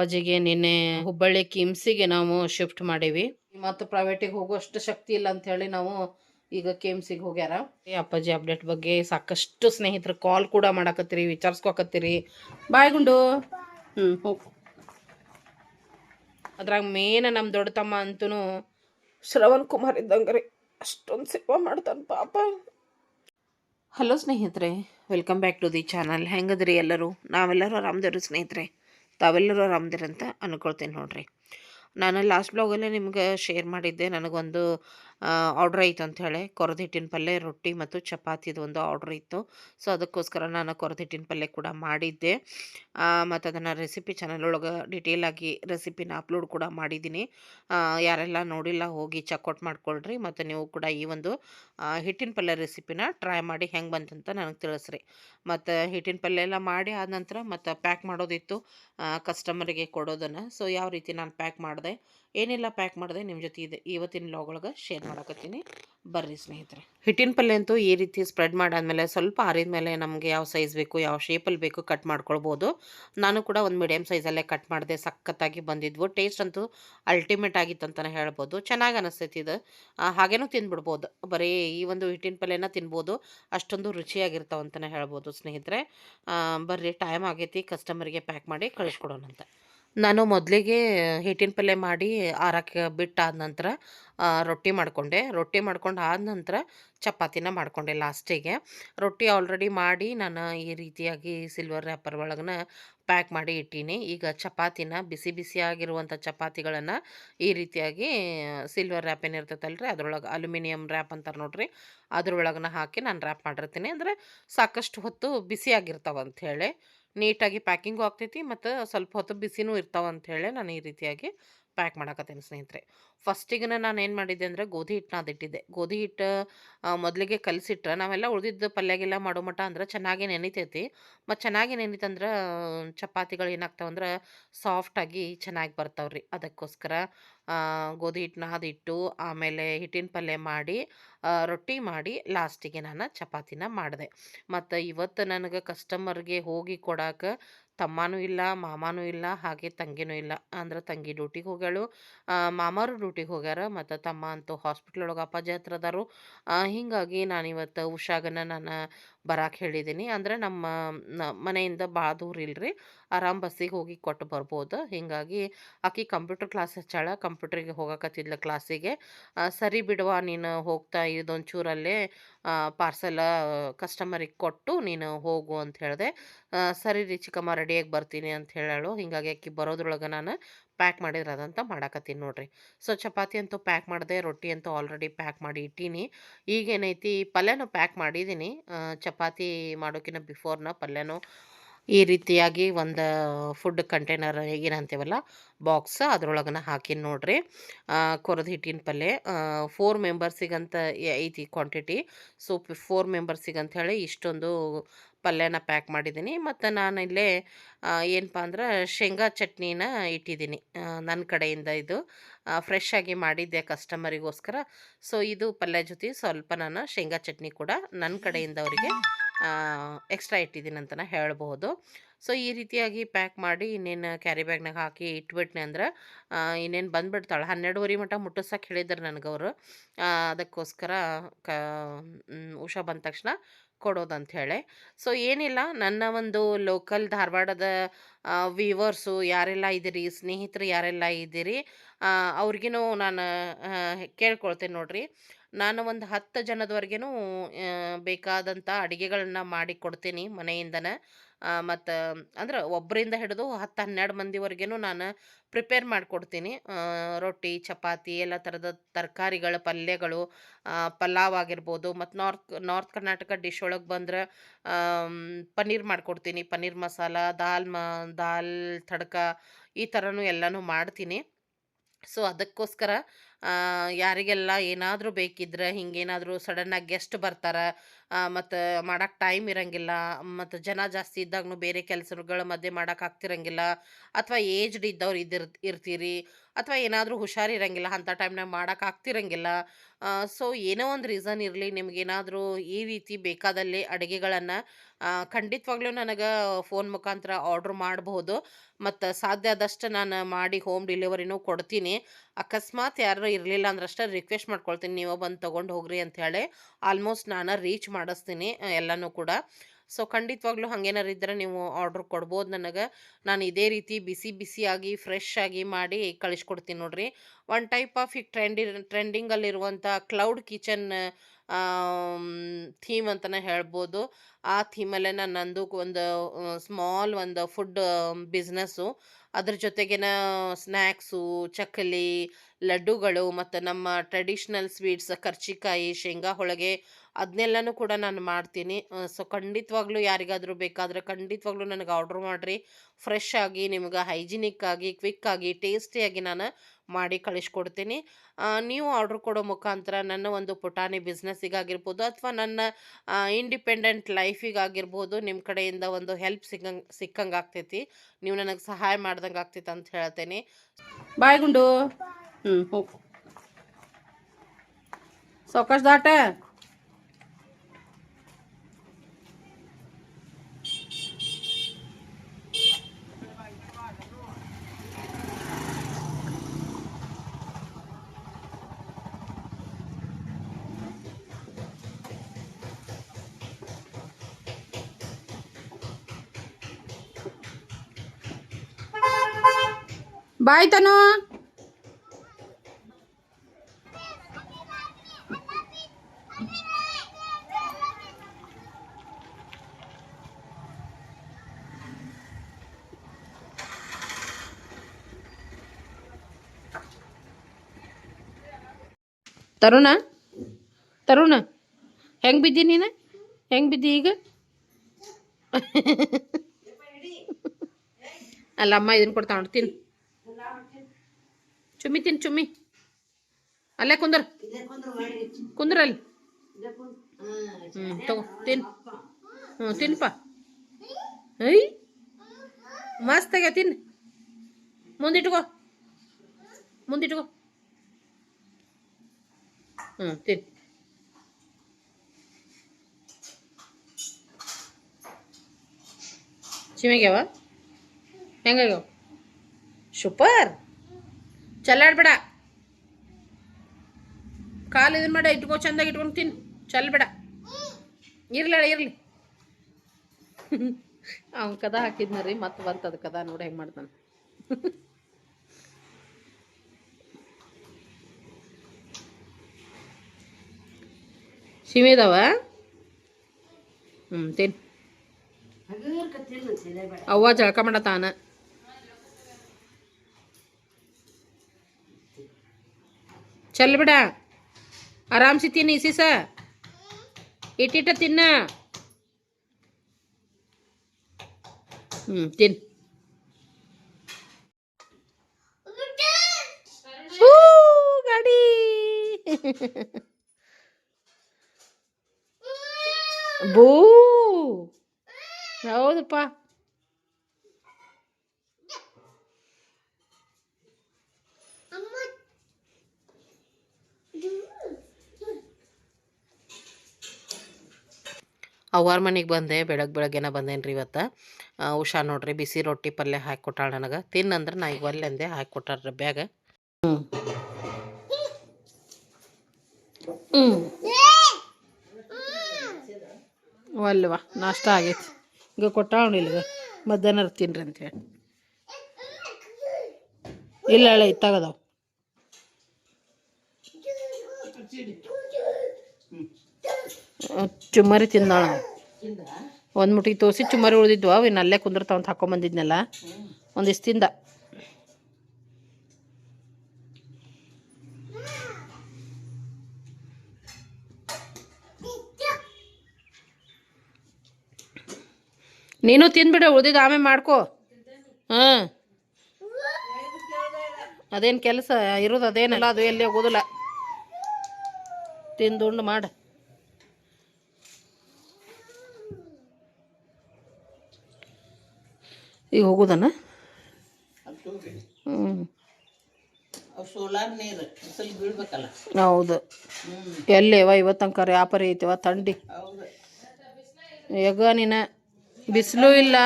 ಅಪ್ಪಾಜಿಗೆ ನಿನ್ನೆ ಹುಬ್ಬಳ್ಳಿ ಕಿಮ್ಸಿಗೆ ನಾವು ಶಿಫ್ಟ್ ಮಾಡೀವಿ. ಮತ್ತು ಪ್ರೈವೇಟಿಗೆ ಹೋಗುವಷ್ಟು ಶಕ್ತಿ ಇಲ್ಲ ಅಂತ ಹೇಳಿ ನಾವು ಈಗ ಕೆಮ್ಸಿಗೆ ಹೋಗ್ಯಾರ. ಈ ಅಪ್ಪಾಜಿ ಅಪ್ಡೇಟ್ ಬಗ್ಗೆ ಸಾಕಷ್ಟು ಸ್ನೇಹಿತರು ಕಾಲ್ ಕೂಡ ಮಾಡಾಕತ್ತೀರಿ, ವಿಚಾರಿಸ್ಕೊಕತ್ತೀರಿ. ಬಾಯ್ ಗುಂಡು. ಹ್ಞೂ ಹೋಗಿ. ಅದ್ರಾಗ ಮೇನ್ ನಮ್ಮ ದೊಡ್ಡ ತಮ್ಮ ಅಂತೂ ಶ್ರವಣ್ ಕುಮಾರ್ ಇದ್ದಂಗೆ ರೀ. ಅಷ್ಟೊಂದು ಸೇವಾ ಮಾಡ್ತಾನೆ ಪಾಪ. ಹಲೋ ಸ್ನೇಹಿತರೆ welcome back to the channel ಹೆಂಗದ್ರಿ ಎಲ್ಲರೂ? ನಾವೆಲ್ಲರೂ ಆರಾಮದೇವ್ರಿ ಸ್ನೇಹಿತರೆ? ತಾವೆಲ್ಲರೂ ಆರಾಮದಿರಂತ ಅಂತ ಅನ್ಕೊಳ್ತೀನಿ ನೋಡ್ರಿ. ನಾನು ಲಾಸ್ಟ್ ಬ್ಲಾಗಲ್ಲೇ ನಿಮ್ಗೆ ಶೇರ್ ಮಾಡಿದ್ದೆ. ನನಗೊಂದು ಆರ್ಡ್ರ್ ಅಂತ ಹೇಳಿ. ಕೊರದಿಟ್ಟಿನ ಪಲ್ಯ ರೊಟ್ಟಿ ಮತ್ತು ಚಪಾತಿದು ಒಂದು ಆರ್ಡ್ರ್ ಇತ್ತು. ಸೊ ಅದಕ್ಕೋಸ್ಕರ ನಾನು ಕೊರದಿಟ್ಟಿನ ಪಲ್ಯ ಕೂಡ ಮಾಡಿದ್ದೆ. ಮತ್ತು ಅದನ್ನು ರೆಸಿಪಿ ಚಾನಲ್ ಒಳಗೆ ಡಿಟೇಲ್ ಆಗಿ ರೆಸಿಪಿನ ಅಪ್ಲೋಡ್ ಕೂಡ ಮಾಡಿದ್ದೀನಿ. ಯಾರೆಲ್ಲ ನೋಡಿಲ್ಲ ಹೋಗಿ ಚೆಕ್ಔಟ್ ಮಾಡ್ಕೊಳ್ರಿ. ಮತ್ತು ನೀವು ಕೂಡ ಈ ಒಂದು ಹಿಟ್ಟಿನ ಪಲ್ಯ ರೆಸಿಪಿನ ಟ್ರೈ ಮಾಡಿ ಹೆಂಗೆ ಬಂತಂತ ನನಗೆ ತಿಳಿಸ್ರಿ. ಮತ್ತು ಹಿಟ್ಟಿನ ಪಲ್ಯ ಎಲ್ಲ ಮಾಡಿ ಆದ ನಂತರ ಮತ್ತು ಪ್ಯಾಕ್ ಮಾಡೋದಿತ್ತು. ಕಸ್ಟಮರಿಗೆ ಕೊಡೋದನ್ನು. ಸೊ ಯಾವ ರೀತಿ ನಾನು ಪ್ಯಾಕ್ ಮಾಡಿದೆ? ಏನೆಲ್ಲ ಪ್ಯಾಕ್ ಮಾಡಿದೆ ನಿಮ್ಮ ಜೊತೆ ಇದೆ. ಇವತ್ತಿನ ಲಾಗ್ ಒಳಗೆ ಶೇರ್ ಮಾಡಕತ್ತೀನಿ. ಬರ್ರಿ ಸ್ನೇಹಿತರೆ. ಹಿಟ್ಟಿನ ಪಲ್ಯ ಅಂತೂ ಈ ರೀತಿ ಸ್ಪ್ರೆಡ್ ಮಾಡಾದ್ಮೇಲೆ ಸ್ವಲ್ಪ ಆರಿದ ಮೇಲೆ ನಮಗೆ ಯಾವ ಸೈಜ್ ಬೇಕು, ಯಾವ ಶೇಪಲ್ಲಿ ಬೇಕು ಕಟ್ ಮಾಡ್ಕೊಳ್ಬೋದು. ನಾನು ಕೂಡ ಒಂದು ಮೀಡಿಯಮ್ ಸೈಜಲ್ಲೇ ಕಟ್ ಮಾಡಿದೆ. ಸಖತ್ತಾಗಿ ಬಂದಿದ್ವು. ಟೇಸ್ಟ್ ಅಂತೂ ಅಲ್ಟಿಮೇಟ್ ಆಗಿತ್ತು ಅಂತಲೇ ಹೇಳ್ಬೋದು. ಚೆನ್ನಾಗಿ ಅನಿಸ್ತೈತಿ ಇದು. ಹಾಗೇನೂ ತಿಂದ್ಬಿಡ್ಬೋದು. ಬರೀ ಈ ಒಂದು ಹಿಟ್ಟಿನ ಪಲ್ಯನ ತಿನ್ಬೋದು. ಅಷ್ಟೊಂದು ರುಚಿಯಾಗಿರ್ತಾವಂತಲೇ ಹೇಳ್ಬೋದು ಸ್ನೇಹಿತರೆ. ಬರ್ರಿ ಟೈಮ್ ಆಗೈತಿ. ಕಸ್ಟಮರಿಗೆ ಪ್ಯಾಕ್ ಮಾಡಿ ಕಳಿಸ್ಕೊಡೋಣಂತ. ನಾನು ಮೊದಲಿಗೆ ಹಿಟ್ಟಿನ ಪಲ್ಯ ಮಾಡಿ ಆರಕ್ಕೆ ಬಿಟ್ಟಾದ ನಂತರ ರೊಟ್ಟಿ ಮಾಡಿಕೊಂಡೆ. ರೊಟ್ಟಿ ಮಾಡ್ಕೊಂಡು ಆದ ನಂತರ ಚಪಾತಿನ ಮಾಡಿಕೊಂಡೆ ಲಾಸ್ಟಿಗೆ. ರೊಟ್ಟಿ ಆಲ್ರೆಡಿ ಮಾಡಿ ನಾನು ಈ ರೀತಿಯಾಗಿ ಸಿಲ್ವರ್ ರ್ಯಾಪರ್ ಒಳಗನ ಪ್ಯಾಕ್ ಮಾಡಿ ಇಟ್ಟೀನಿ. ಈಗ ಚಪಾತಿನ ಬಿಸಿ ಬಿಸಿಯಾಗಿರುವಂಥ ಚಪಾತಿಗಳನ್ನು ಈ ರೀತಿಯಾಗಿ ಸಿಲ್ವರ್ ರ್ಯಾಪ್ ಏನಿರ್ತೈತಲ್ರಿ ಅದ್ರೊಳಗೆ ಅಲ್ಯೂಮಿನಿಯಂ ರ್ಯಾಪ್ ಅಂತಾರೆ ನೋಡ್ರಿ. ಅದ್ರೊಳಗನ ಹಾಕಿ ನಾನು ರ್ಯಾಪ್ ಮಾಡಿರ್ತೀನಿ. ಅಂದರೆ ಸಾಕಷ್ಟು ಹೊತ್ತು ಬಿಸಿಯಾಗಿರ್ತಾವೆ ಅಂಥೇಳಿ ನೀಟಾಗಿ ಪ್ಯಾಕಿಂಗು ಆಗ್ತೈತಿ ಮತ್ತು ಸ್ವಲ್ಪ ಹೊತ್ತು ಬಿಸಿನೂ ಇರ್ತಾವಂಥೇಳಿ ನಾನು ಈ ರೀತಿಯಾಗಿ ಪ್ಯಾಕ್ ಮಾಡಕತ್ತೀನಿ ಸ್ನೇಹಿತರೆ. ಫಸ್ಟಿಗೆ ನಾನು ಏನು ಮಾಡಿದ್ದೆ ಅಂದರೆ ಗೋಧಿ ಹಿಟ್ಟನ್ನ ಅದಿಟ್ಟಿದ್ದೆ. ಗೋಧಿ ಹಿಟ್ಟು ಮೊದಲಿಗೆ ಕಲಸಿಟ್ರೆ, ನಾವೆಲ್ಲ ಉಳಿದಿದ್ದ ಪಲ್ಯಗೆಲ್ಲ ಮಾಡೋ ಮಟ್ಟ ಅಂದ್ರೆ ಚೆನ್ನಾಗಿ ನೆನಿತೈತಿ. ಮತ್ತು ಚೆನ್ನಾಗಿ ನೆನಿತಂದ್ರೆ ಚಪಾತಿಗಳು ಏನಾಗ್ತಾವಂದ್ರೆ ಸಾಫ್ಟಾಗಿ ಚೆನ್ನಾಗಿ ಬರ್ತಾವ್ರಿ ಅದಕ್ಕೋಸ್ಕರ ಗೋಧಿ ಹಿಟ್ಟನ್ನ ಅದಿಟ್ಟು, ಆಮೇಲೆ ಹಿಟ್ಟಿನ ಪಲ್ಯ ಮಾಡಿ ರೊಟ್ಟಿ ಮಾಡಿ ಲಾಸ್ಟಿಗೆ ನಾನು ಚಪಾತಿನ ಮಾಡಿದೆ. ಮತ್ತು ಇವತ್ತು ನನಗೆ ಕಸ್ಟಮರ್ಗೆ ಹೋಗಿ ಕೊಡಕ್ಕೆ ತಮ್ಮನೂ ಇಲ್ಲ, ಮಾಮನೂ ಇಲ್ಲ, ಹಾಗೆ ತಂಗಿನೂ ಇಲ್ಲ. ಅಂದ್ರೆ ತಂಗಿ ಡ್ಯೂಟಿಗೆ ಹೋಗ್ಯಾಳು. ಮಾಮಾರು ಡ್ಯೂಟಿಗೆ ಹೋಗ್ಯಾರ. ಮತ್ತು ತಮ್ಮ ಅಂತೂ ಹಾಸ್ಪಿಟ್ಲ್ ಒಳಗೆ ಅಪ್ಪಾಜಿ ಹತ್ರ ಅದಾರು. ಹೀಗಾಗಿ ನಾನು ಇವತ್ತು ಉಷಾಗನ ನಾನು ಬರಾಕ್ ಹೇಳಿದ್ದೀನಿ ಅಂದರೆ ನಮ್ಮ ಮನೆಯಿಂದ ಭಾಳ ದೂರ ಇಲ್ರಿ, ಆರಾಮ್ ಬಸ್ಸಿಗೆ ಹೋಗಿ ಕೊಟ್ಟು ಬರ್ಬೋದು. ಹೀಗಾಗಿ ಆಕಿ ಕಂಪ್ಯೂಟರ್ ಕ್ಲಾಸ್ ಹಚ್ಚಾಳ. ಕಂಪ್ಯೂಟ್ರಿಗೆ ಹೋಗಕತ್ತಿದ್ಲ ಕ್ಲಾಸಿಗೆ. ಸರಿ ಬಿಡುವ, ನೀನು ಹೋಗ್ತಾ ಇದೊಂಚೂರಲ್ಲೇ ಪಾರ್ಸೆಲ ಕಸ್ಟಮರಿಗೆ ಕೊಟ್ಟು ನೀನು ಹೋಗು ಅಂತ ಹೇಳಿದೆ. ಸರಿ ರೀ ಚಿಕ್ಕಮ್ಮ, ರೆಡಿಯಾಗಿ ಬರ್ತೀನಿ ಅಂತ ಹೇಳಾಳು. ಹೀಗಾಗಿ ಆಕಿ ಬರೋದ್ರೊಳಗೆ ನಾನು ಪ್ಯಾಕ್ ಮಾಡಿರೋದಂತ ಮಾಡಾಕತ್ತೀನಿ ನೋಡ್ರಿ. ಸೊ, ಚಪಾತಿ ಅಂತೂ ಪ್ಯಾಕ್ ಮಾಡಿದೆ, ರೊಟ್ಟಿ ಅಂತೂ ಆಲ್ರೆಡಿ ಪ್ಯಾಕ್ ಮಾಡಿ ಇಟ್ಟೀನಿ. ಈಗೇನೈತಿ ಪಲ್ಯನೂ ಪ್ಯಾಕ್ ಮಾಡಿದ್ದೀನಿ ಚಪಾತಿ ಮಾಡೋಕ್ಕಿಂತ ಬಿಫೋರ್ನ ಪಲ್ಯನೂ ಈ ರೀತಿಯಾಗಿ ಒಂದು ಫುಡ್ ಕಂಟೈನರ್ ಏನಂತೀವಲ್ಲ ಬಾಕ್ಸ್ ಅದ್ರೊಳಗನ ಹಾಕಿನಿ ನೋಡ್ರಿ. ಕೊರದು ಹಿಟ್ಟಿನ ಪಲ್ಯ. ಫೋರ್ ಮೆಂಬರ್ಸಿಗಂತ ಐತಿ ಕ್ವಾಂಟಿಟಿ ಸೊ ಫೋರ್ ಮೆಂಬರ್ಸಿಗೆ ಹೇಳಿ ಇಷ್ಟೊಂದು ಪಲ್ಯನ ಪ್ಯಾಕ್ ಮಾಡಿದ್ದೀನಿ. ಮತ್ತು ನಾನು ಇಲ್ಲೇ ಏನಪ್ಪ ಅಂದ್ರೆ ಶೇಂಗಾ ಚಟ್ನಿನ ಇಟ್ಟಿದ್ದೀನಿ ನನ್ನ ಕಡೆಯಿಂದ ಇದು. ಫ್ರೆಶ್ ಆಗಿ ಮಾಡಿದ್ದೆ ಕಸ್ಟಮರಿಗೋಸ್ಕರ ಸೊ ಇದು ಪಲ್ಯ ಜೊತೆ ಸ್ವಲ್ಪ ನಾನು ಶೇಂಗಾ ಚಟ್ನಿ ಕೂಡ ನನ್ನ ಕಡೆಯಿಂದ ಅವರಿಗೆ ಎಕ್ಸ್ಟ್ರಾ ಇಟ್ಟಿದ್ದೀನಿ ಅಂತ ಹೇಳ್ಬೋದು ಸೊ, ಈ ರೀತಿಯಾಗಿ ಪ್ಯಾಕ್ ಮಾಡಿ ಇನ್ನೇನು ಕ್ಯಾರಿ ಬ್ಯಾಗ್ನಾಗ ಹಾಕಿ ಇಟ್ಬಿಟ್ನೆ ಅಂದ್ರೆ ಇನ್ನೇನು ಬಂದುಬಿಡ್ತಾಳೆ. ಹನ್ನೆರಡುವರೆ ಮಟ್ಟ ಮುಟ್ಟಿಸೋಕೆ ಹೇಳಿದ್ರು ನನಗವರು ಅದಕ್ಕೋಸ್ಕರ ಕ ಉಷಾ ಬಂದ ತಕ್ಷಣ ಕೊಡೋದಂತ ಹೇಳಿ. ಸೊ, ಏನಿಲ್ಲ. ನನ್ನ ಒಂದು ಲೋಕಲ್ ಧಾರವಾಡದ ವೀವರ್ಸು ಯಾರೆಲ್ಲ ಇದ್ದೀರಿ ಸ್ನೇಹಿತರು ಯಾರೆಲ್ಲ ಇದ್ದೀರಿ ಅವ್ರಿಗೂ ನಾನು ಕೇಳ್ಕೊಳ್ತೇನೆ ನೋಡ್ರಿ. ನಾನು ಒಂದು ಹತ್ತು ಜನದವರೆಗೂ ಬೇಕಾದಂಥ ಅಡುಗೆಗಳನ್ನ ಮಾಡಿ ಕೊಡ್ತೀನಿ ಮನೆಯಿಂದನೇ. ಮತ್ತು ಅಂದ್ರೆ ಒಬ್ಬರಿಂದ ಹಿಡಿದು ಹತ್ತು ಹನ್ನೆರಡು ಮಂದಿವರೆಗೂ ನಾನು ಪ್ರಿಪೇರ್ ಮಾಡಿಕೊಡ್ತೀನಿ. ರೊಟ್ಟಿ, ಚಪಾತಿ ಎಲ್ಲ ಥರದ ತರಕಾರಿಗಳ, ಪಲ್ಯಗಳು ಪಲಾವ್ ಆಗಿರ್ಬೋದು, ಮತ್ತು ನಾರ್ತ್ ನಾರ್ತ್ ಕರ್ನಾಟಕ ಡಿಶ್ ಒಳಗೆ ಬಂದ್ರೆ ಪನ್ನೀರ್ ಮಾಡಿಕೊಡ್ತೀನಿ. ಪನ್ನೀರ್ ಮಸಾಲ, ದಾಲ್ ಮ, ದಾಲ್ ತಡ್ಕ ಈ ಥರನೂ ಎಲ್ಲನೂ ಮಾಡ್ತೀನಿ. ಸೊ ಅದಕ್ಕೋಸ್ಕರ ಯಾರಿಗೆಲ್ಲ ಏನಾದರೂ ಬೇಕಿದ್ರೆ ಹಿಂಗೇನಾದರೂ ಸಡನ್ನಾಗಿ ಗೆಸ್ಟ್ ಬರ್ತಾರೆ ಮತ್ತು ಮಾಡೋಕ್ಕೆ ಟೈಮ್ ಇರಂಗಿಲ್ಲ, ಮತ್ತು ಜನ ಜಾಸ್ತಿ ಇದ್ದಾಗೂ ಬೇರೆ ಕೆಲಸಗಳ ಮಧ್ಯೆ ಮಾಡೋಕೆ ಆಗ್ತಿರಂಗಿಲ್ಲ, ಅಥವಾ ಏಜ್ಡ್ ಇದ್ದವ್ರು ಇದ್ದಿರ್ ಇರ್ತೀರಿ, ಅಥವಾ ಏನಾದರೂ ಹುಷಾರಿರಂಗಿಲ್ಲ ಅಂಥ ಟೈಮ್ನಾಗ ಮಾಡೋಕೆ ಆಗ್ತಿರಂಗಿಲ್ಲ ಸೊ ಏನೋ ಒಂದು ರೀಸನ್ ಇರಲಿ, ನಿಮಗೇನಾದರೂ ಈ ರೀತಿ ಬೇಕಾದಲ್ಲಿ ಅಡುಗೆಗಳನ್ನು ಖಂಡಿತವಾಗ್ಲೂ ನನಗೆ ಫೋನ್ ಮುಖಾಂತರ ಆರ್ಡ್ರ್ ಮಾಡಬಹುದು ಮತ್ತು ಸಾಧ್ಯ ಆದಷ್ಟು ನಾನು ಮಾಡಿ ಹೋಮ್ ಡೆಲಿವರಿನೂ ಕೊಡ್ತೀನಿ. ಅಕಸ್ಮಾತ್ ಯಾರು ಇರಲಿಲ್ಲ ಅಂದ್ರೆ ಅಷ್ಟೇ ರಿಕ್ವೆಸ್ಟ್ ಮಾಡ್ಕೊಳ್ತೀನಿ. ನೀವು ಬಂದು ತೊಗೊಂಡು ಹೋಗ್ರಿ ಅಂತ ಆಲ್ಮೋಸ್ಟ್ ನಾನು ರೀಚ್ ಮಾಡಿಸ್ತೀನಿ ಎಲ್ಲನೂ ಕೂಡ. ಸೊ, ಖಂಡಿತವಾಗ್ಲೂ ಹಾಗೇನಾರು ಇದ್ದರೆ ನೀವು ಆರ್ಡ್ರ್ ಕೊಡ್ಬೋದು ನನಗೆ. ನಾನು ಇದೇ ರೀತಿ ಬಿಸಿ ಬಿಸಿಯಾಗಿ ಫ್ರೆಶ್ ಆಗಿ ಮಾಡಿ ಕಳಿಸ್ಕೊಡ್ತೀನಿ ನೋಡಿರಿ. ಒನ್ ಟೈಪ್ ಆಫ್ ಈಗ ಟ್ರೆಂಡಿ, ಟ್ರೆಂಡಿಂಗಲ್ಲಿರುವಂಥ ಕ್ಲೌಡ್ ಕಿಚನ್ ಥೀಮ್ ಅಂತಲೇ ಹೇಳ್ಬೋದು. ಆ ಥೀಮಲ್ಲೇ ನಾನು ಒಂದು ಸ್ಮಾಲ್ ಒಂದು ಫುಡ್ ಬಿಸ್ನೆಸ್ಸು. ಅದ್ರ ಜೊತೆಗಿನ ಸ್ನ್ಯಾಕ್ಸು ಚಕ್ಕಲಿ, ಲಡ್ಡುಗಳು ಮತ್ತು ನಮ್ಮ ಟ್ರೆಡಿಷ್ನಲ್ ಸ್ವೀಟ್ಸ್, ಕರ್ಚಿಕಾಯಿ, ಶೇಂಗಾ, ಹೋಳಿಗೆ ಅದನ್ನೆಲ್ಲನೂ ಕೂಡ ನಾನು ಮಾಡ್ತೀನಿ. ಸೊ ಖಂಡಿತವಾಗ್ಲೂ ಯಾರಿಗಾದರೂ ಬೇಕಾದರೆ ಖಂಡಿತವಾಗ್ಲೂ ನನಗೆ ಆರ್ಡ್ರ್ ಮಾಡಿರಿ. ಫ್ರೆಶ್ ಆಗಿ ನಿಮ್ಗೆ ಹೈಜಿನಿಕ್ ಆಗಿ ಕ್ವಿಕ್ ಟೇಸ್ಟಿಯಾಗಿ ನಾನು ಮಾಡಿ ಕಳಿಸ್ಕೊಡ್ತೀನಿ. ನೀವು ಆರ್ಡ್ರ್ ಕೊಡೋ ಮುಖಾಂತರ ನನ್ನ ಒಂದು ಪುಟಾಣಿ ಬಿಸ್ನೆಸ್ಸಿಗಾಗಿರ್ಬೋದು ಅಥವಾ ನನ್ನ ಇಂಡಿಪೆಂಡೆಂಟ್ ಲೈಫಿಗಾಗಿರ್ಬೋದು ನಿಮ್ಮ ಕಡೆಯಿಂದ ಒಂದು ಹೆಲ್ಪ್ ಸಿಕ್ಕಂಗೆ ಸಿಕ್ಕಂಗೆ ಆಗ್ತೈತಿ. ನೀವು ನನಗೆ ಸಹಾಯ ಮಾಡ್ದಂಗೆ ಆಗ್ತೈತೆ ಅಂತ ಹೇಳ್ತೇನೆ. ಬಾಯ್ ಗುಂಡು. ಹ್ಞೂ ಸಾವಕಾಶ ದಾಟ. ಬಾಯ್ ತನು. ತರುಣ ತರುಣ. ಹೆಂಗೆ ಬಿದ್ದಿ ನೀನು? ಹೆಂಗ್ ಬಿದ್ದಿ ಈಗ? ಅಲ್ಲ ಅಮ್ಮ ಇದನ್ನ ಕೊಡ್ತಾ ನೋಡ್ತೀನಿ ಚುಮ್ಮಿ ತಿನ್ ಚುಮ್ಮಿ. ಅಲ್ಲೇ ಕುಂದ್ರ. ಕುಂದ್ರ ಅಲ್ಲಿ. ಹ್ಞೂ ತಗೋ ತಿನ್. ಹ್ಞೂ ತಿನ್ಪ. ಐ. ಮಸ್ತ್ ಆಗ್ಯ ತಿನ್. ಮುಂದಿಟ್ಕೋ. ಮುಂದಿಟ್ಕೋ. ಹ್ಞೂ ತಿನ್. ಚಿಮ್ಯಾಗ್ಯಾವ ಹೆಂಗಾಗ್ಯಾವ ಸೂಪರ್. ಚಲ್ಲಾಡ್ಬೇಡ. ಕಾಲು ಇದನ್ನ ಮಾಡ ಇಟ್ಕೋ ಚಂದಾಗಿ ಇಟ್ಕೊಂಡು ತಿನ್ನು ಚಲ್ಬೇಡ. ಇರ್ಲಿ ಇರ್ಲಿ. ಅವ್ನ ಕದ ಹಾಕಿದ್ನ ರೀ ಮತ್ತೆ ಬಂತದ ಕದ ನೋಡಿ ಹೆಂಗೆ ಮಾಡ್ತಾನೆ. ಸಿಮಿದವ ಹ್ಞೂ ತಿನ್. ಅವ್ವ ಜಳಕ ಮಾಡತಾನ ಚಲ್ ಬಿಡ ಆರಾಮ್ಸಿ ತಿನ್ನ ಇಸಿಸ ಇಟ್ಟಿಟ್ಟ ತಿನ್ನ ಹ್ಞೂ ತಿನ್ ಊ, ಗಾಡಿ ಬೂ ಹೌದಪ್ಪ ಅವ್ವಾರ ಮನೆಗೆ ಬಂದೆ ಬೆಳಗ್ಗೆ ಬೆಳಗ್ಗೆನ ಬಂದೇನು ರೀ ಇವತ್ತು ಹುಷಾರು ನೋಡ್ರಿ ಬಿಸಿ ರೊಟ್ಟಿ ಪಲ್ಯ ಹಾಕಿ ಕೊಟ್ಟಾಳ ನನಗೆ. ತಿನ್ನಂದ್ರೆ ನಾ ಈಗ ಒಲ್ಲೆ ಅಂದೆ ಹಾಕಿ ಕೊಟ್ಟಾರ ಬ್ಯಾಗ ಹ್ಞೂ ಹ್ಞೂ ಒಲ್ವಾ ನಾಷ್ಟ ಆಗೈತಿ. ಈಗ ಕೊಟ್ಟಾಳ ಇಲ್ಲಿಗೆ ಮಧ್ಯಾಹ್ನ ತಿನ್ರಿ ಅಂತೇಳಿ ಇಲ್ಲ ಹೇಳ ಇತ್ತಾಗದಾವ ಚುಮ್ಮರಿ ತಿಂದಾಳ ಒಂದು ಮುಟ್ಟಿಗೆ ತೋರಿಸಿ ಚುಮ್ಮರಿ ಉಳಿದಿದ್ವು. ಅವು ಇನ್ನು ಅಲ್ಲೇ ಕುಂದಿರ್ತಾವ ಅಂತ ಹಾಕೊಂಬಂದಿದ್ನಲ್ಲ ಒಂದಿಷ್ಟು ತಿಂದ. ನೀನು ತಿನ್ಬಿಡ ಉಳ್ದಿದ್ದು ಆಮೇಲೆ ಮಾಡ್ಕೋ. ಹಾಂ. ಅದೇನು ಕೆಲಸ? ಇರೋದು ಅದೇನಲ್ಲ, ಅದು ಎಲ್ಲಿ ಹೋಗೋದಿಲ್ಲ. ತಿಂದುಂಡು ಮಾಡು. ಈಗ ಹೋಗೋದನ? ಹ್ಞೂ ಅವು ಸೋಲಾರ್ ನೀರು ಬಿಸಿಲು ಬೀಳ್ಬೇಕಲ್ಲ. ಹೌದು. ಎಲ್ಲಿವ ಇವತ್ತಂಕ ವ್ಯಾಪಾರಿ ಐತಿವ ಥಂಡಿ ಯಗ ನೀನ ಬಿಸಿಲು ಇಲ್ಲ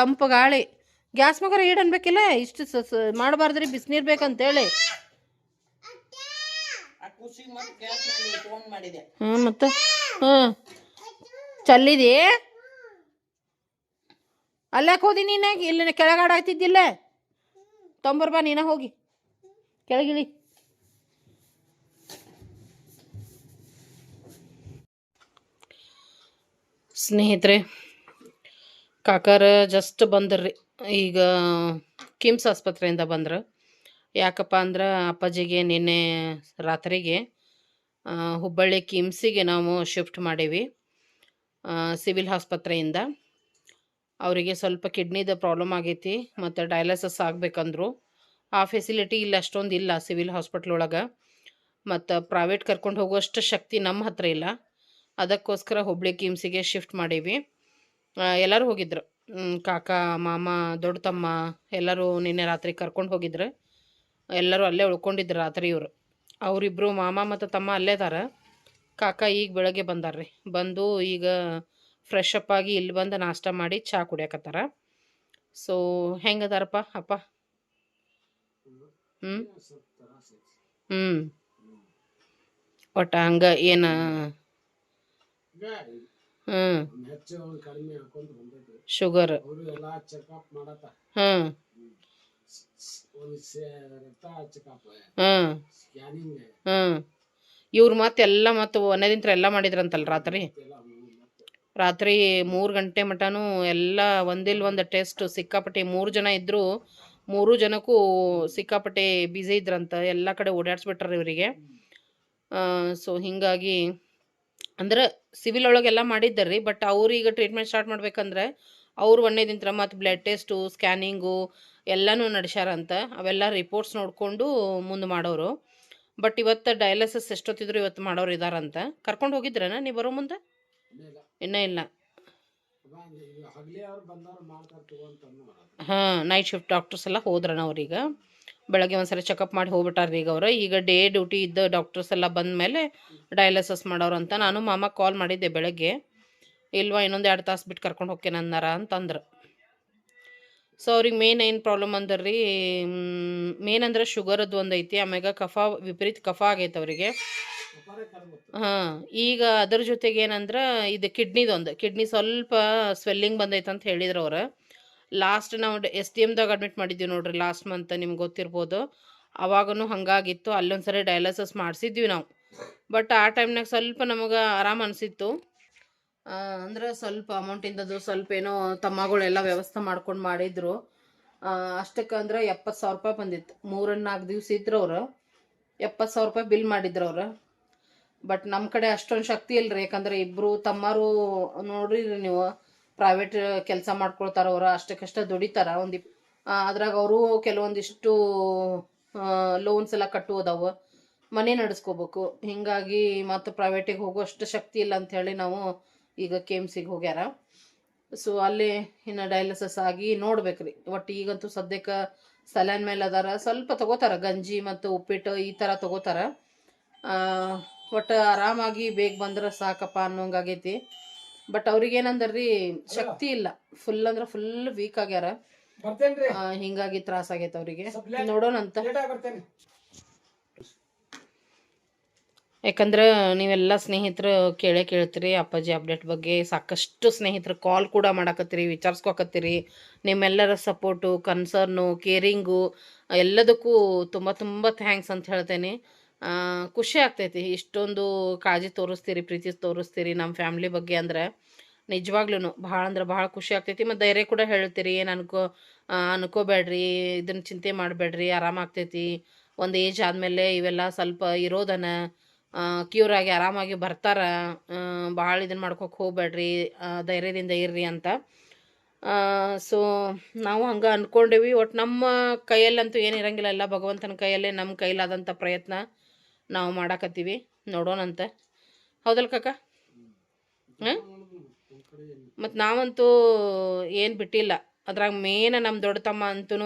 ತಂಪು ಗಾಳಿ. ಗ್ಯಾಸ್ ಮಗರ ಈಡ್ ಅನ್ಬೇಕಿಲ್ಲ? ಇಷ್ಟು ಮಾಡಬಾರ್ದ್ರಿ ಬಿಸಿನೀರು ಬೇಕಂತೇಳಿ. ಹ್ಞೂ ಮತ್ತು ಹ್ಞೂ ಚಲ್ಲಿದಿ? ಅಲ್ಲಾಕ್ ಹೋದಿ ನೀನೇ? ಇಲ್ಲಿ ಕೆಳಗಾಡ ಆಗ್ತಿದ್ದಿಲ್ಲ ಬಾ, ನೀನ ಹೋಗಿ. ಕೆಳಗಿಳಿ. ಸ್ನೇಹಿತರೆ, ಕಾಕಾರ ಜಸ್ಟ್ ಬಂದ್ರಿ. ಈಗ ಕಿಮ್ಸ್ ಆಸ್ಪತ್ರೆಯಿಂದ ಬಂದರು. ಯಾಕಪ್ಪ ಅಂದ್ರೆ ಅಪ್ಪಾಜಿಗೆ ನಿನ್ನೆ ರಾತ್ರಿಗೆ ಹುಬ್ಬಳ್ಳಿ ಕಿಮ್ಸಿಗೆ ನಾವು ಶಿಫ್ಟ್ ಮಾಡೀವಿ ಸಿವಿಲ್ ಆಸ್ಪತ್ರೆಯಿಂದ. ಅವರಿಗೆ ಸ್ವಲ್ಪ ಕಿಡ್ನಿದ ಪ್ರಾಬ್ಲಮ್ ಆಗೈತಿ ಮತ್ತು ಡಯಾಲಿಸಿಸ್ ಆಗಬೇಕಂದ್ರು. ಆ ಫೆಸಿಲಿಟಿ ಇಲ್ಲಿ ಅಷ್ಟೊಂದು ಇಲ್ಲ ಸಿವಿಲ್ ಹಾಸ್ಪಿಟ್ಲ್ ಒಳಗೆ. ಮತ್ತು ಪ್ರೈವೇಟ್ ಕರ್ಕೊಂಡು ಹೋಗುವಷ್ಟು ಶಕ್ತಿ ನಮ್ಮ ಹತ್ರ ಇಲ್ಲ. ಅದಕ್ಕೋಸ್ಕರ ಹುಬ್ಳಿ ಕಿಮ್ಸಿಗೆ ಶಿಫ್ಟ್ ಮಾಡೀವಿ. ಎಲ್ಲರೂ ಹೋಗಿದ್ರು. ಕಾಕ, ಮಾಮ ದೊಡ್ಡ ತಮ್ಮ ಎಲ್ಲರೂ ನಿನ್ನೆ ರಾತ್ರಿ ಕರ್ಕೊಂಡು ಹೋಗಿದ್ರು. ಎಲ್ಲರೂ ಅಲ್ಲೇ ಉಳ್ಕೊಂಡಿದ್ರು ರಾತ್ರಿ ಇವರು. ಅವರಿಬ್ಬರು ಮಾಮ ಮತ್ತು ತಮ್ಮ ಅಲ್ಲೇ ಅದಾರ ಕಾಕ ಈಗ ಬೆಳಗ್ಗೆ ಬಂದಾರ್ರಿ. ಬಂದು ಈಗ ಫ್ರೆಶ್ ಅಪ್ ಆಗಿ ಇಲ್ಲಿ ಬಂದು ನಾಷ್ಟ ಮಾಡಿ ಚಹಾ ಕುಡಿಯಕತ್ತಾರ. ಸೊ ಹೆಂಗದಾರಪ್ಪ ಅಪ್ಪ? ಹ್ಞೂ ಹ್ಞೂ ಒಟ್ಟು ಹಂಗೆ ಏನು? ಶುಗರ್ ಹ್ಮ್. ಹ್ಮ್. ಒಂದು ಹ್ಞೂ ಇವ್ರು ಮತ್ತೆ ಎಲ್ಲ ಮತ್ತು ದಿನ ಎಲ್ಲ ಮಾಡಿದ್ರಂತಲ್ಲ ರಾತ್ರಿ? ರಾತ್ರಿ ಮೂರು ಗಂಟೆ ಮಟನೂ ಎಲ್ಲ ಒಂದಿಲ್ ಒಂದು ಟೆಸ್ಟ್ ಸಿಕ್ಕಾಪಟ್ಟೆ ಮೂರು ಜನ ಇದ್ದರು ಮೂರು ಜನಕ್ಕೂ ಸಿಕ್ಕಾಪಟ್ಟೆ ಬ್ಯುಸಿ ಇದ್ರಂತ ಎಲ್ಲ ಕಡೆ ಓಡಾಡ್ಸ್ಬಿಟ್ರಿ ಇವರಿಗೆ. ಸೊ ಹೀಗಾಗಿ ಅಂದ್ರೆ ಸಿವಿಲ್ ಒಳಗೆಲ್ಲ ಮಾಡಿದ್ದಾರ್ರಿ ಬಟ್ ಅವ್ರು ಈಗ ಟ್ರೀಟ್ಮೆಂಟ್ ಸ್ಟಾರ್ಟ್ ಮಾಡ್ಬೇಕಂದ್ರೆ ಅವ್ರು ಒಂದೇದಿಂತ್ರ ಮತ್ತು ಬ್ಲಡ್ ಟೆಸ್ಟು ಸ್ಕ್ಯಾನಿಂಗು ಎಲ್ಲನೂ ನಡೆಸ್ಯಾರಂತ. ಅವೆಲ್ಲ ರಿಪೋರ್ಟ್ಸ್ ನೋಡಿಕೊಂಡು ಮುಂದೆ ಮಾಡೋರು. ಬಟ್ ಇವತ್ತು ಡಯಾಲಿಸಿಸ್ ಎಷ್ಟೊತ್ತಿದ್ರು ಇವತ್ತು ಮಾಡೋರು ಇದಾರಂತ. ಕರ್ಕೊಂಡು ಹೋಗಿದ್ರೇನ ನೀವು ಬರೋ ಮುಂದೆ? ಇನ್ನೇ ಇಲ್ಲ. ಹಾಂ ನೈಟ್ ಶಿಫ್ಟ್ ಡಾಕ್ಟರ್ಸ್ ಎಲ್ಲ ಹೋದ್ರಣ ಅವ್ರೀಗ ಬೆಳಗ್ಗೆ ಒಂದ್ಸಲ ಚೆಕಪ್ ಮಾಡಿ ಹೋಗ್ಬಿಟ್ಟಾರ್ರಿ ಈಗ ಅವರು. ಈಗ ಡೇ ಡ್ಯೂಟಿ ಇದ್ದ ಡಾಕ್ಟರ್ಸ್ ಎಲ್ಲ ಬಂದ ಮೇಲೆ ಡಯಾಲಿಸಿಸ್ ಮಾಡೋರು ಅಂತ ನಾನು ಮಾಮ ಕಾಲ್ ಮಾಡಿದ್ದೆ ಬೆಳಗ್ಗೆ. ಇಲ್ವಾ ಇನ್ನೊಂದು ಎರಡು ತಾಸು ಬಿಟ್ಟು ಕರ್ಕೊಂಡು ಹೋಗ್ತೇನೆ ಅಂದಾರ ಅಂತಂದ್ರು. ಸೊ ಅವ್ರಿಗೆ ಮೇನ್ ಏನು ಪ್ರಾಬ್ಲಮ್ ಅಂದ್ರಿ ಮೇನ್ ಅಂದ್ರೆ ಶುಗರದ್ದು ಒಂದು ಐತಿ, ಆಮ್ಯಾಗ ಕಫ, ವಿಪರೀತ ಕಫ ಆಗೈತೆ ಅವರಿಗೆ. ಹಾಂ, ಈಗ ಅದ್ರ ಜೊತೆಗೆ ಏನಂದ್ರೆ, ಇದು ಕಿಡ್ನಿದೊಂದು ಕಿಡ್ನಿ ಸ್ವಲ್ಪ ಸ್ವೆಲ್ಲಿಂಗ್ ಬಂದೈತೆ ಅಂತ ಹೇಳಿದ್ರು ಅವ್ರು. ಲಾಸ್ಟ್ ನಾವು ಎಸ್ ಡಿ ಎಮ್ದಾಗ ಅಡ್ಮಿಟ್ ಮಾಡಿದ್ವಿ ನೋಡ್ರಿ ಲಾಸ್ಟ್ ಮಂತ್ ನಿಮ್ಗೆ ಗೊತ್ತಿರ್ಬೋದು. ಅವಾಗೂ ಹಾಗಾಗಿತ್ತು ಅಲ್ಲೊಂದು ಸರಿ ಡಯಾಲಿಸಿಸ್ ಮಾಡಿಸಿದ್ವಿ ನಾವು. ಬಟ್ ಆ ಟೈಮ್ನಾಗ ಸ್ವಲ್ಪ ನಮಗೆ ಆರಾಮ ಅನಿಸಿತ್ತು. ಅಂದ್ರೆ ಸ್ವಲ್ಪ ಅಮೌಂಟಿಂದದು ಸ್ವಲ್ಪ ಏನೋ ತಮ್ಮಗಳೆಲ್ಲ ವ್ಯವಸ್ಥೆ ಮಾಡ್ಕೊಂಡು ಮಾಡಿದ್ರು. ಅಷ್ಟಕ್ಕೆ ಅಂದ್ರೆ ಎಪ್ಪತ್ತು ಸಾವಿರ ರೂಪಾಯಿ ಬಂದಿತ್ತು. ಮೂರನ್ನ ನಾಲ್ಕು ದಿವಸ ಇದ್ರು ಅವರು. ಎಪ್ಪತ್ತು ಸಾವಿರ ರೂಪಾಯಿ ಬಿಲ್ ಮಾಡಿದ್ರು ಅವ್ರು. ಬಟ್ ನಮ್ಮ ಕಡೆ ಅಷ್ಟೊಂದು ಶಕ್ತಿ ಇಲ್ರಿ, ಯಾಕಂದ್ರೆ ಇಬ್ರು ತಮ್ಮರು ನೋಡ್ರಿ ನೀವು ಪ್ರೈವೇಟ್ ಕೆಲಸ ಮಾಡ್ಕೊಳ್ತಾರ ಅವ್ರು, ಅಷ್ಟಕ್ಕಷ್ಟ ದುಡಿತಾರ. ಒಂದು ಅದ್ರಾಗ ಅವರು ಕೆಲವೊಂದಿಷ್ಟು ಲೋನ್ಸ್ ಎಲ್ಲ ಕಟ್ಟುವುದವು. ಮನೆ ನಡೆಸ್ಕೋಬೇಕು. ಹಿಂಗಾಗಿ ಮತ್ತು ಪ್ರೈವೇಟಿಗೆ ಹೋಗುವಷ್ಟು ಶಕ್ತಿ ಇಲ್ಲ ಅಂತ ಹೇಳಿ ನಾವು ಈಗ ಕೆ ಎಂ ಸಿಗೆ ಹೋಗ್ಯಾರ. ಸೊ ಅಲ್ಲಿ ಇನ್ನು ಡಯಾಲಿಸಿಸ್ ಆಗಿ ನೋಡ್ಬೇಕ್ರಿ. ಒಟ್ಟು ಈಗಂತೂ ಸದ್ಯಕ್ಕೆ ಸಲೈನ್ ಮೇಲೆ ಅದಾರ. ಸ್ವಲ್ಪ ತಗೋತಾರ. ಗಂಜಿ ಮತ್ತು ಉಪ್ಪಿಟ್ಟು ಈ ಥರ ತಗೋತಾರ. ಒಟ್ಟು ಆರಾಮಾಗಿ ಬೇಗ ಬಂದ್ರೆ ಸಾಕಪ್ಪ ಅನ್ನೋಂಗಾಗೈತಿ ಬಟ್ ಅವ್ರಿಗೆ ಏನಂದ್ರಿ ಶಕ್ತಿ ಇಲ್ಲ. ಫುಲ್ ಅಂದ್ರೆ ಫುಲ್ ವೀಕ್ ಆಗ್ಯಾರ. ಹಿಂಗಾಗಿ ತ್ರಾಸ ಆಗೈತೆ ಅವರಿಗೆ. ನೋಡೋಣಂತ. ಯಾಕಂದ್ರೆ ನೀವೆಲ್ಲ ಸ್ನೇಹಿತರು ಕೇಳೇ ಕೇಳ್ತೀರಿ, ಅಪ್ಪಾಜಿ ಅಪ್ಡೇಟ್ ಬಗ್ಗೆ ಸಾಕಷ್ಟು ಸ್ನೇಹಿತರು ಕಾಲ್ ಕೂಡ ಮಾಡಕತ್ತೀರಿ, ವಿಚಾರಿಸ್ಕೊಕತ್ತೀರಿ. ನಿಮ್ಮೆಲ್ಲರ ಸಪೋರ್ಟು ಕನ್ಸರ್ನು ಕೇರಿಂಗು ಎಲ್ಲದಕ್ಕೂ ತುಂಬ ತುಂಬ ಥ್ಯಾಂಕ್ಸ್ ಅಂತ ಹೇಳ್ತೇನೆ. ಖುಷಿ ಆಗ್ತೈತಿ. ಇಷ್ಟೊಂದು ಕಾಳಜಿ ತೋರಿಸ್ತೀರಿ, ಪ್ರೀತಿ ತೋರಿಸ್ತೀರಿ ನಮ್ಮ ಫ್ಯಾಮ್ಲಿ ಬಗ್ಗೆ ಅಂದ್ರೆ. ನಿಜವಾಗ್ಲೂ ಭಾಳ ಅಂದ್ರೆ ಭಾಳ ಖುಷಿ ಆಗ್ತೈತಿ. ಮತ್ತು ಧೈರ್ಯ ಕೂಡ ಹೇಳ್ತೀರಿ, ಏನು ಅನ್ಕೋ ಅನ್ಕೋಬೇಡ್ರಿ ಇದನ್ನ ಚಿಂತೆ ಮಾಡಬೇಡ್ರಿ, ಆರಾಮಾಗ್ತೈತಿ. ಒಂದು ಏಜ್ ಆದಮೇಲೆ ಇವೆಲ್ಲ ಸ್ವಲ್ಪ ಇರೋದನ ಕ್ಯೂರ್ ಆಗಿ ಆರಾಮಾಗಿ ಬರ್ತಾರೆ ಭಾಳ ಇದನ್ನು ಮಾಡ್ಕೊಕ್ಕೆ ಹೋಗ್ಬೇಡ್ರಿ ಧೈರ್ಯದಿಂದ ಇರ್ರಿ ಅಂತ. ಸೊ, ನಾವು ಹಂಗೆ ಅಂದ್ಕೊಂಡೇವಿ ಒಟ್ಟು ನಮ್ಮ ಕೈಯಲ್ಲಂತೂ ಏನು ಇರಂಗಿಲ್ಲ, ಎಲ್ಲ ಭಗವಂತನ ಕೈಯಲ್ಲೇ ನಮ್ಮ ಕೈಲಾದಂಥ ಪ್ರಯತ್ನ ನಾವು ಮಾಡಾಕತ್ತೀವಿ. ನೋಡೋಣಂತ ಹೌದಲ್ಲ ಕಾಕ? ಹಾಂ ಮತ್ತು ನಾವಂತೂ ಏನು ಬಿಟ್ಟಿಲ್ಲ. ಅದ್ರಾಗ ಮೇನ್ ನಮ್ಮ ದೊಡ್ಡ ತಮ್ಮ ಅಂತೂ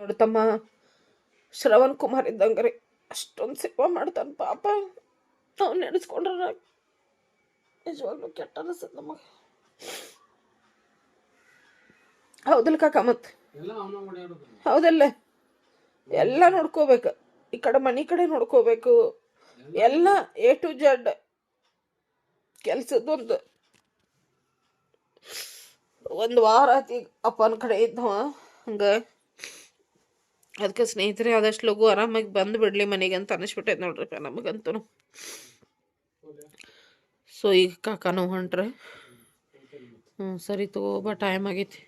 ದೊಡ್ಡ ತಮ್ಮ ಶ್ರವಣ್ ಕುಮಾರ್ ಇದ್ದಂಗೆ ರೀ ಅಷ್ಟೊಂದು ಸೇವೆ ಮಾಡ್ತಾನೆ ಪಾಪ. ಅವ್ನು ನೆನೆಸ್ಕೊಂಡ್ರ ನಿಜವಾಗ್ಲು ಕೆಟ್ಟ ಅನಿಸ್ತದೆ ನಮಗೆ. ಹೌದಲ್ಲ ಕಾಕ ಮತ್ತೆ ಓಡಾಡೋದು ಹೌದಲ್ಲ. ಎಲ್ಲ ನೋಡ್ಕೋಬೇಕು. ಈ ಕಡೆ ಮನೆ ಕಡೆ ನೋಡ್ಕೋಬೇಕು. ಎಲ್ಲ ಎ ಟು ಜಡ್ ಕೆಲ್ಸದೊಂದು. ಒಂದು ವಾರ ಆತಿ ಅಪ್ಪನ ಕಡೆ ಇದ್ದವ. ಹಂಗೆ ಅದಕ್ಕೆ ಸ್ನೇಹಿತರೆ, ಆದಷ್ಟು ಲಘು ಆರಾಮಾಗಿ ಬಂದು ಬಿಡಲಿ ಮನೆಗೆ ಅಂತ ಅನಿಸ್ಬಿಟ್ಟೈತೆ ನೋಡ್ರಿಪ್ಪ ನಮಗಂತೂ. ಸೊ ಈಗ ಕಾಕಾನು ಹೊಂಟ್ರೆ. ಹ್ಞೂ ಸರಿ ತಗೋ ಬಾ ಟೈಮ್ ಆಗೈತಿ.